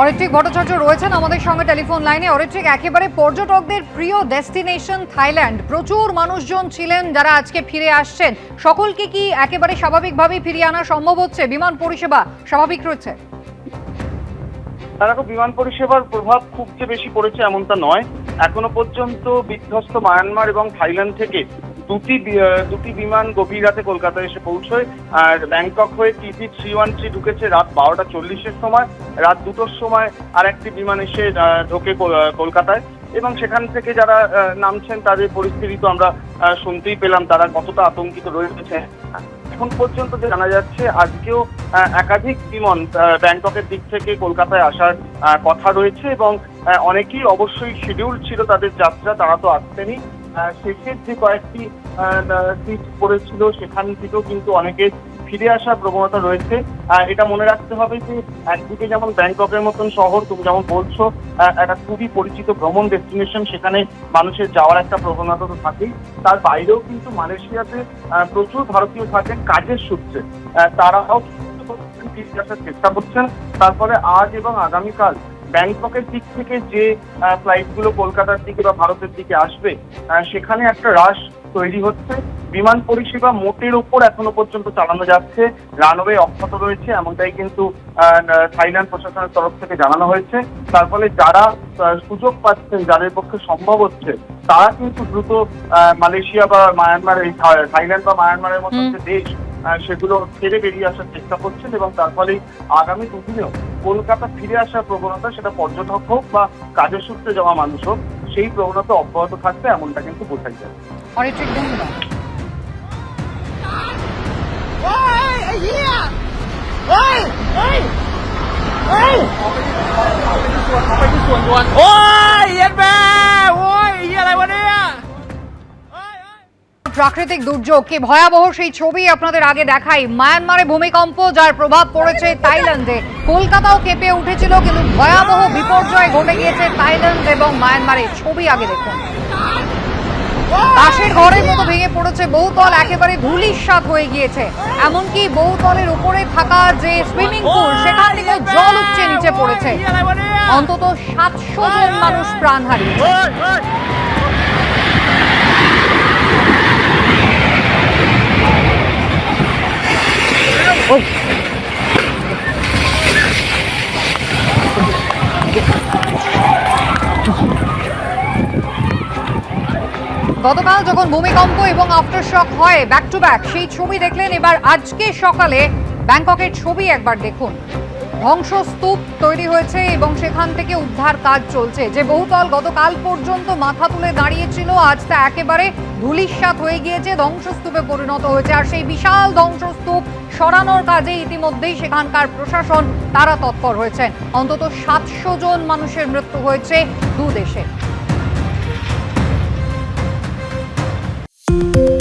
অরিত্রিক ভট্টাচার্য রয়েছেন আমাদের সঙ্গে টেলিফোন লাইনে। অরিত্রিক, একেবারে পর্যটকদের প্রিয় ডেস্টিনেশন থাইল্যান্ড। প্রচুর মানুষজন ছিলেন যারা আজকে ফিরে আসছেন। সকলকে কি একেবারে স্বাভাবিকভাবেই ফিরিয়ে আনা সম্ভব হচ্ছে? বিমান পরিষেবা স্বাভাবিক রয়েছে? দেখো বিমান পরিষেবার প্রভাব খুব যে বেশি পড়েছে এমনটা নয়। এখনও পর্যন্ত বিধ্বস্ত মায়ানমার এবং থাইল্যান্ড থেকে দুটি দুটি বিমান গভীর রাতে কলকাতায় এসে পৌঁছয় আর ব্যাংকক হয়ে টিটি থ্রি ওয়ান থ্রি ঢুকেছে রাত বারোটা চল্লিশের সময় রাত দুটোর সময় আর একটি বিমান এসে ঢোকে কল- কলকাতায়। এবং সেখান থেকে যারা নামছেন তাদের পরিস্থিতি তো আমরা শুনতেই পেলাম তারা কতটা আতঙ্কিত রয়েছে। এখন পর্যন্ত যে জানা যাচ্ছে আজকেও একাধিক বিমান ব্যাংককের দিক থেকে কলকাতায় আসার কথা রয়েছে এবং অনেকেই অবশ্যই শিডিউল ছিল তাদের যাত্রা তারা তো আহ, শেষের যে কয়েকটি সিট পড়েছিল, সেখান থেকেও কিন্তু অনেকে ফিরে আসার প্রবণতা রয়েছে। এটা মনে রাখতে হবে যে, একদিকে যেমন ব্যাংককের মতন শহর, তুমি যেমন বলছো একটা খুবই পরিচিত ভ্রমণ ডেস্টিনেশন সেখানে মানুষের যাওয়ার একটা প্রবণতা তো থাকেই। তার বাইরেও কিন্তু মালয়েশিয়াতে প্রচুর ভারতীয় থাকেন কাজের সূত্রে। তারাও ফিরে আসার চেষ্টা করছেন। তারপরে আজ এবং আগামীকাল ব্যাংককের দিক থেকে যে ফ্লাইটগুলো কলকাতার দিকে বা ভারতের দিকে আসবে সেখানে একটা হ্রাস তৈরি হচ্ছে। বিমান পরিষেবা মোটের ওপর এখনও পর্যন্ত চালানো যাচ্ছে। রানওয়ে অক্ষত রয়েছে এমনটাই কিন্তু আহ, থাইল্যান্ড প্রশাসনের তরফ থেকে জানানো হয়েছে। তার ফলে যারা সুযোগ পাচ্ছেন যাদের পক্ষে সম্ভব হচ্ছে তারা কিন্তু দ্রুত আহ, মালয়েশিয়া বা মায়ানমার থাইল্যান্ড বা মায়ানমারের মতো যে দেশ সেগুলো ছেড়ে বেরিয়ে আসার চেষ্টা করছেন এবং তার ফলে আগামী দুদিনেও কলকাতা ফিরে আসার প্রবণতা সেটা পর্যটক হোক বা কাজের সূত্রে যাওয়া মানুষ হোক সেই প্রবণতা অব্যাহত থাকবে এমনটা কিন্তু বোঝাই যায় অরিত্রিক ধন্যবাদ? প্রাকৃতিক দুর্যোগ, কি ভয়াবহ সেই ছবি আপনাদের আগে দেখাই। মায়ানমারে ভূমিকম্প, যার প্রভাব পড়েছে থাইল্যান্ডে। কলকাতাও কেঁপে উঠেছিল, কিন্তু ভয়াবহ বিপর্যয় ঘটে গিয়েছে তাইল্যান্ড এবং মায়ানমারে। ছবি আগে দেখুন। বাসের ঘরের মতো ভেঙে পড়েছে, বহুতল একেবারে ধুলির সাপ হয়ে গিয়েছে। এমনকি বহুতলের উপরে থাকা যে সুইমিং পুল, সেখান থেকে জল উঠছে নিচে পড়েছে। অন্তত সাতশো জন মানুষ প্রাণ হারিয়েছে। গতকাল যখন ভূমিকম্প এবং আফটার শক হয় ব্যাক টু ব্যাক সেই ছবি দেখলেন এবার আজকে সকালে ব্যাংককের ছবি একবার দেখুন। ধ্বংসস্তূপ তৈরি হয়েছে এবং সেখান থেকে উদ্ধার কাজ চলছে। যে বহুতল গতকাল পর্যন্ত মাথা তুলে দাঁড়িয়েছিল, আজ তা একেবারে ধুলিস্বাত হয়ে গিয়েছে, ধ্বংসস্তূপে পরিণত হয়েছে। আর সেই বিশাল ধ্বংসস্তূপ সরানোর কাজে ইতিমধ্যেই সেখানকার প্রশাসন তারা তৎপর হয়েছেন। অন্তত সাতশো জন মানুষের মৃত্যু হয়েছে দু দেশে। thank you